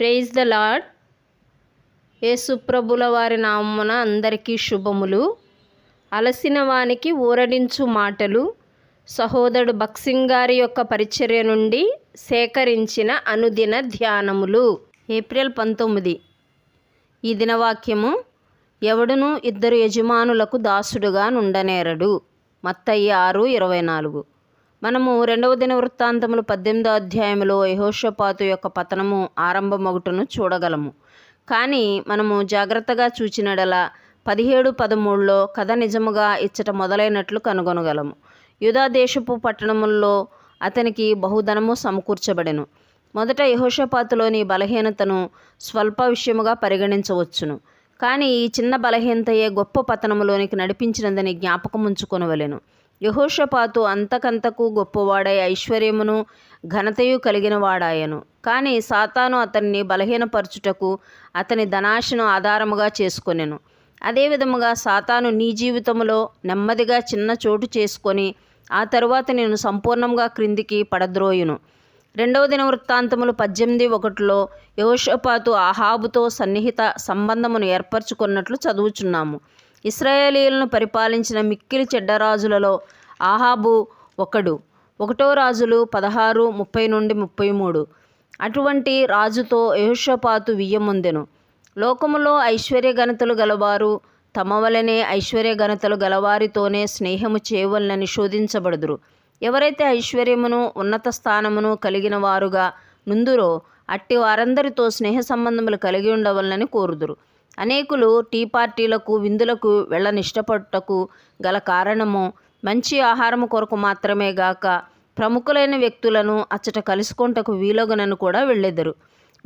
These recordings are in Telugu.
ప్రేజ్ ద లాడ్ యేసుప్రభుల వారి నామమున అందరికీ శుభములు. అలసిన వానికి ఊరడించు మాటలు. సహోదరుడు బక్సింగ్ గారి యొక్క పరిచర్య నుండి సేకరించిన అనుదిన ధ్యానములు. ఏప్రిల్ పంతొమ్మిది. ఈ దినవాక్యము ఎవడును ఇద్దరు యజమానులకు దాసుడుగా నుండనేరడు. మత్తయ్య ఆరు ఇరవై నాలుగు. మనము రెండవ దిన వృత్తాంతములు పద్దెనిమిదో అధ్యాయంలో యహోషపాతు యొక్క పతనము ఆరంభమొగటును చూడగలము. కానీ మనము జాగ్రత్తగా చూచినడల పదిహేడు పదమూడులో కథ నిజముగా ఇచ్చట మొదలైనట్లు కనుగొనగలము. యుధాదేశపు దేశపు పట్టణముల్లో అతనికి బహుధనము సమకూర్చబడెను. మొదట యహోషపాతులోని బలహీనతను స్వల్ప విషయముగా పరిగణించవచ్చును. కానీ ఈ చిన్న బలహీనతయే గొప్ప పతనములోనికి నడిపించినదని జ్ఞాపకం ఉంచుకొనవలెను యహోషపాతు అంతకంతకు గొప్పవాడై ఐశ్వర్యమును ఘనతయు కలిగిన వాడాయను కానీ సాతాను అతన్ని బలహీనపరచుటకు అతని ధనాశను ఆధారముగా చేసుకొనెను. అదేవిధముగా సాతాను నీ జీవితంలో నెమ్మదిగా చిన్న చోటు చేసుకొని ఆ తరువాత నేను సంపూర్ణంగా క్రిందికి పడద్రోయును. రెండవ దిన వృత్తాంతములు పద్దెనిమిది ఒకటిలో యహోషపాతు ఆహాబుతో సన్నిహిత సంబంధమును ఏర్పరచుకున్నట్లు చదువుచున్నాము. ఇస్రాయేలీలను పరిపాలించిన మిక్కిలి చెడ్డరాజులలో ఆహాబు ఒకడు. ఒకటో రాజులు పదహారు ముప్పై నుండి ముప్పై మూడు. అటువంటి రాజుతో యహోషపాతు వియ్యముందెను. లోకములో ఐశ్వర్యఘనతలు గలవారు తమ వలనే ఐశ్వర్యఘనతలు గలవారితోనే స్నేహము చేయవలనని శోధించబడుదురు. ఎవరైతే ఐశ్వర్యమును ఉన్నత స్థానమును కలిగిన వారుగా నుందురో అట్టి వారందరితో స్నేహ సంబంధములు కలిగి ఉండవలనని కోరుదురు. అనేకులు టీ పార్టీలకు విందులకు వెళ్ళనిష్టపడటకు గల కారణము మంచి ఆహారము కొరకు మాత్రమే గాక ప్రముఖులైన వ్యక్తులను అచ్చట కలుసుకొంటకు వీలగునను కూడా వెళ్ళెదరు.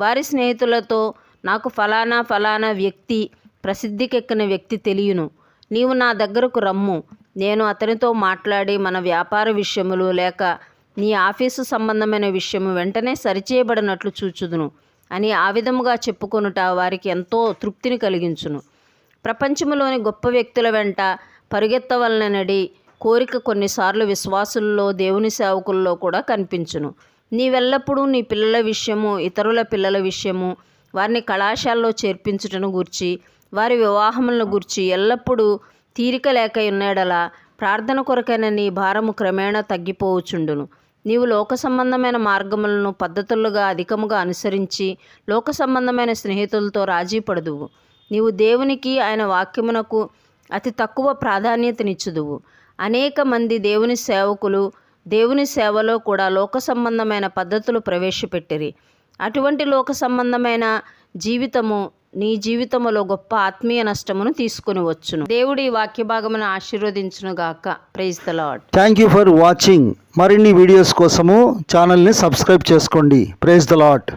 వారి స్నేహితులతో నాకు ఫలానా ఫలానా వ్యక్తి ప్రసిద్ధికెక్కిన వ్యక్తి తెలియను. నీవు నా దగ్గరకు రమ్ము. నేను అతనితో మాట్లాడి మన వ్యాపార విషయములు లేక నీ ఆఫీసు సంబంధమైన విషయము వెంటనే సరిచేయబడినట్లు చూచుదును అని ఆ విధముగా చెప్పుకొనుట వారికి ఎంతో తృప్తిని కలిగించును. ప్రపంచంలోని గొప్ప వ్యక్తుల వెంట పరుగెత్తవలననడి కోరిక కొన్నిసార్లు విశ్వాసుల్లో దేవుని సేవకుల్లో కూడా కనిపించును. నీవెల్లప్పుడూ నీ పిల్లల విషయము ఇతరుల పిల్లల విషయము వారిని కళాశాలలో చేర్పించుటను గూర్చి వారి వివాహములను గూర్చి ఎల్లప్పుడూ తీరిక లేక ఉన్నాడలా ప్రార్థన కొరకైన నీ భారము క్రమేణా తగ్గిపోవచుండును. నీవు లోక సంబంధమైన మార్గములను పద్ధతులుగా అధికముగా అనుసరించి లోక సంబంధమైన స్నేహితులతో రాజీ పడదువు. నీవు దేవునికి ఆయన వాక్యమునకు అతి తక్కువ ప్రాధాన్యతనిచ్చుదువు. అనేక మంది దేవుని సేవకులు దేవుని సేవలో కూడా లోక సంబంధమైన పద్ధతులు ప్రవేశపెట్టిరి. అటువంటి లోక సంబంధమైన జీవితము నీ జీవితములో గొప్ప ఆత్మీయ నష్టమును తీసుకుని వచ్చును. దేవుడి ఈ వాక్య భాగమును ఆశీర్వదించును గాక. Praise the Lord thank you for watching మరిన్ని వీడియోస్ కోసము ఛానల్ని సబ్స్క్రైబ్ చేసుకోండి. Praise the lord